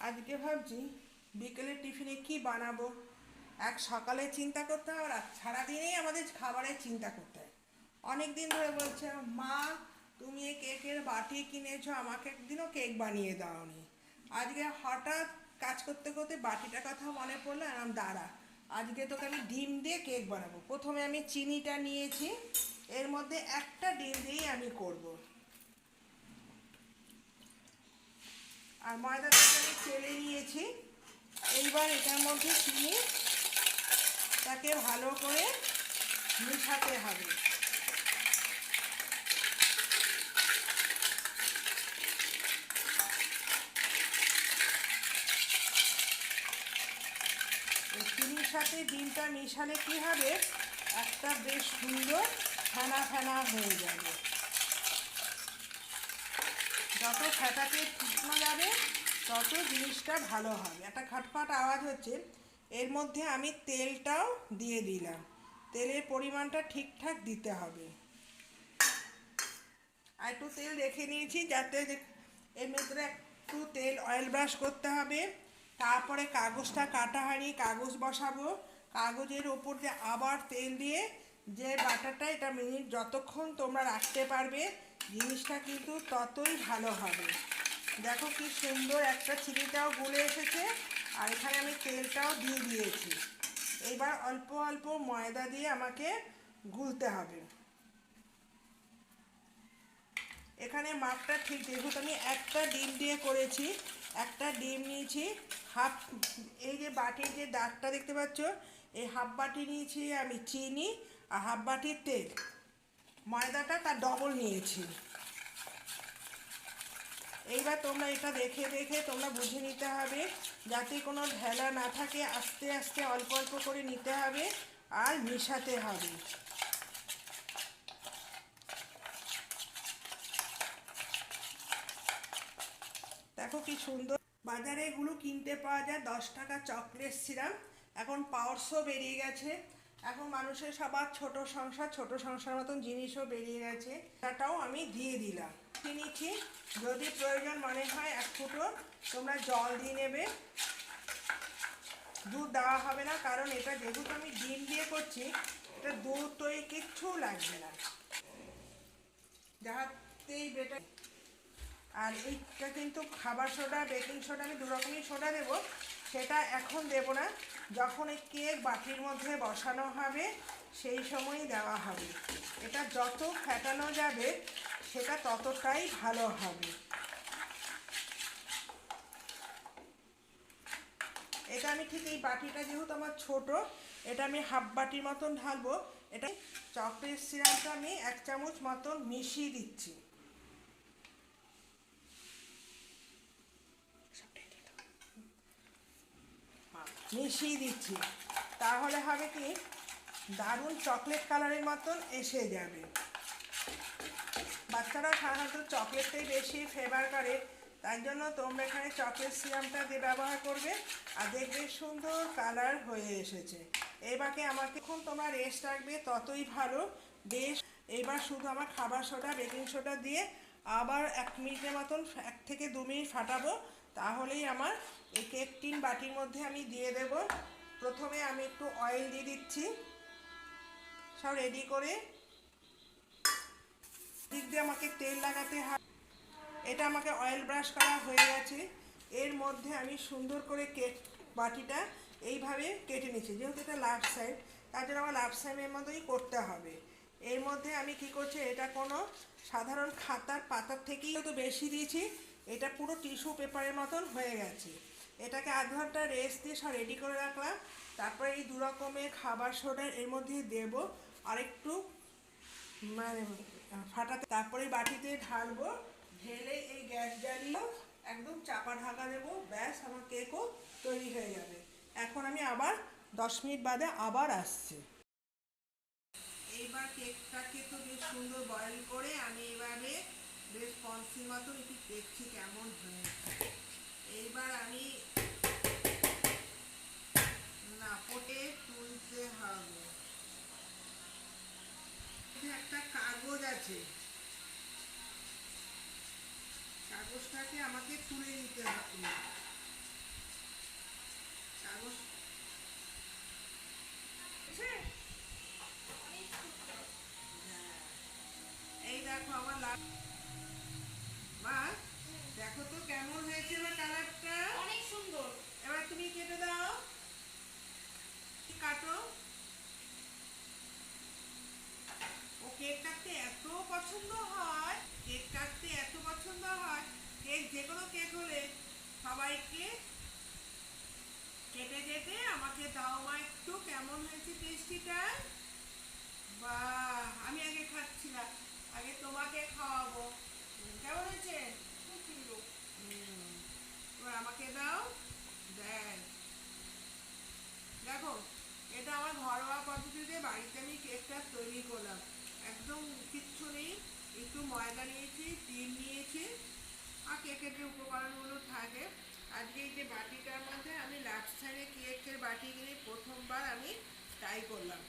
আজকে ভাবছি বিকেলে টিফিনে কি বানাবো? এক সকালে চিন্তা করতে হয় আর সারাদিনেই আমাদের খাবারের চিন্তা করতে হয়। অনেক দিন ধরে বলছে, মা, তুমি এই কেকের বাটি কিনেছো, আমাকে একদিনও কেক বানিয়ে দাওনি। আজকে হঠাৎ কাজ করতে করতে বাটিটার কথা মনে পড়ল আরাম দাঁড়া, আজকে তোকে আমি ডিম দিয়ে কেক বানাবো। প্রথমে আমি চিনিটা নিয়েছি, এর মধ্যে একটা ডিম দিয়েই আমি করব। আর ময়দাটাকে আমি চেলে নিয়েছি। এইবার এটার মধ্যে চিনি, তাকে ভালো করে মিশাতে হবে। চিনির সাথে ডিমটা মিশালে কি হবে? একটা বেশ সুন্দর ফেনা ফেনা হয়ে যাবে। যত ফ্যাটাতে ফুটনো যাবে, তত জিনিসটা ভালো হবে। একটা খাটফাট আওয়াজ হচ্ছে, এর মধ্যে আমি তেলটাও দিয়ে দিলাম। তেলের পরিমাণটা ঠিকঠাক দিতে হবে। আর একটু তেল রেখে নিয়েছি যাতে এর ভিতরে একটু তেল অয়েল ব্রাশ করতে হবে। তারপরে কাগজটা কাটা হারিয়ে কাগজ বসাবো। কাগজের ওপর দিয়ে আবার তেল দিয়ে যে বাটারটা এটা মিনিট যতক্ষণ তোমরা রাখতে পারবে জিনিসটা কিন্তু ততই ভালো হবে। দেখো কি সুন্দর একটা চিনিটাও গুলে এসেছে, আর এখানে আমি তেলটাও দিয়ে দিয়েছি। এবার অল্প অল্প ময়দা দিয়ে আমাকে গুলতে হবে। এখানে মাপটা ঠিক, যেহেতু আমি একটা ডিম দিয়ে করেছি, একটা ডিম নিয়েছি হাফ, এই যে বাটির যে দাগটা দেখতে পাচ্ছ, এই হাফ বাটি নিয়েছি আমি চিনি আর হাফ বাটির তেল। ময়দাটা তার ডবল নিয়েছি। এইবার তোমরা এটা দেখে দেখে তোমরা বুঝে নিতে হবে, যাতে কোনো ঢেলা না থাকে, আস্তে আস্তে অল্প অল্প করে নিতে হবে আর মিশাতে হবে। দেখো কি সুন্দর, বাজারে এগুলো কিনতে পাওয়া যায়, দশ টাকা চকলেট সিরাপ এখন পাওয়ারসও বেরিয়ে গেছে। এখন মানুষের সবার ছোট সংসার ছোট সংসার মতন জিনিসও বেরিয়ে গেছে। সেটাও আমি দিয়ে দিলাম। নিচ্ছি যদি প্রয়োজন মনে হয় এক ফুটো তোমরা জল দিয়ে নেবে। দুধ দেওয়া হবে না, কারণ এটা যেহেতু আমি ডিম দিয়ে করছি, এটা দুধ তৈরি কিচ্ছু লাগবে না। যাহাতেই বেটার। আর এইটা কিন্তু খাবার সোডা, বেকিং সোডা, আমি দু রকমই সোডা দেবো। সেটা এখন দেব না। যখন এই কেক বাটির মধ্যে বসানো হবে, সেই সময় দেওয়া হবে। এটা যত ফেটানো যাবে, সেটা ততটাই ভালো হবে। এটা আমি ঠিক এই বাটিটা যেহেতু আমার ছোট, এটা আমি হাফ বাটির মতন ঢালবো। এটা চকলেট সিরাপটা আমি এক চামচ মতন মিশিয়ে দিচ্ছি। মিশিয়ে দিচ্ছি। তাহলে হবে কি? দারুণ চকলেট কালারের মতন এসে যাবে। বাচ্চারা সাধারণত চকলেটটাই বেশি ফেভার করে। তাই জন্য তোমরা এখানে চকলেট সিরামটা দিয়ে ব্যবহার করবে, আর দেখবে সুন্দর কালার হয়ে এসেছে। এবারকে আমাকে যখন তোমরা রেস্ট রাখবে ততই ভালো। বেশ, এবার শুধু আমার খাবার সোডা বেকিং সোডা দিয়ে আবার এক মিনিটের মতন, এক থেকে দু মিনিট ফাটাবো। তাহলেই আমার এই কেক টিন বাটির মধ্যে আমি দিয়ে দেব। প্রথমে আমি একটু অয়েল দিয়ে দিচ্ছি। সব রেডি করে দিক দিয়ে আমাকে তেল লাগাতে হয়। এটা আমাকে অয়েল ব্রাশ করা হয়ে গেছে। এর মধ্যে আমি সুন্দর করে কেক বাটিটা এইভাবে কেটে নিচ্ছি। যেহেতু এটা লাফ সাইড তার জন্য আমার লাভ সাইডের মতোই করতে হবে। এর মধ্যে আমি কি করছি, এটা কোনো সাধারণ খাতার পাতার থেকেই তো বেশি দিয়েছি এটা পুরো টিস্যু পেপারের মতন হয়ে গেছে। এটাকে আধ ঘণ্টা রেস্ট দিয়ে সব রেডি করে রাখলাম। তারপরে এই দু রকমের খাবার সোডা এর মধ্যে দেব আর একটু মানে ফাটাতে। তারপরে বাটিতে ঢালবো, ঢেলে এই গ্যাস জ্বালিয়ে একদম চাপা ঢাকা দেবো। ব্যাস, আমার কেকও তৈরি হয়ে যাবে। এখন আমি আবার দশ মিনিট বাদে আবার আসছি। এইবার কেকটাকে তো বেশ সুন্দর বয়েল করে আমি এবারে বেশ পন্সির একটু দেখছি কেমন এইবার আমি না পটে তুলতে হবে। একটা কাগজ আছে। কাগজটাকে আমাকে তুলে নিতে হবে। ও কেক কাটতে এত পছন্দ হয় কেক কাটতে এত পছন্দ হয় কেক যে কোনো কেক হলে সবাইকে কেটে কেটে আমাকে দাও মা একটু কেমন হয়েছে টেস্টিটা? বাহ আমি আগে খাচ্ছি না আগে তোমাকে খাওয়াবো। কেমন হয়েছে? খুব সুন্দর। আমাকে দাও দেখ বাড়িতে আমি কেকটা তৈরি করলাম। একদম কিচ্ছু নেই, একটু ময়দা নিয়েছি ডিম নিয়েছি, আর কেকের যে উপকরণগুলো থাকে। আজকে এই যে বাটিটার মধ্যে আমি লাস্ট সাইডে কেকের বাটি কিনে প্রথমবার আমি ট্রাই করলাম।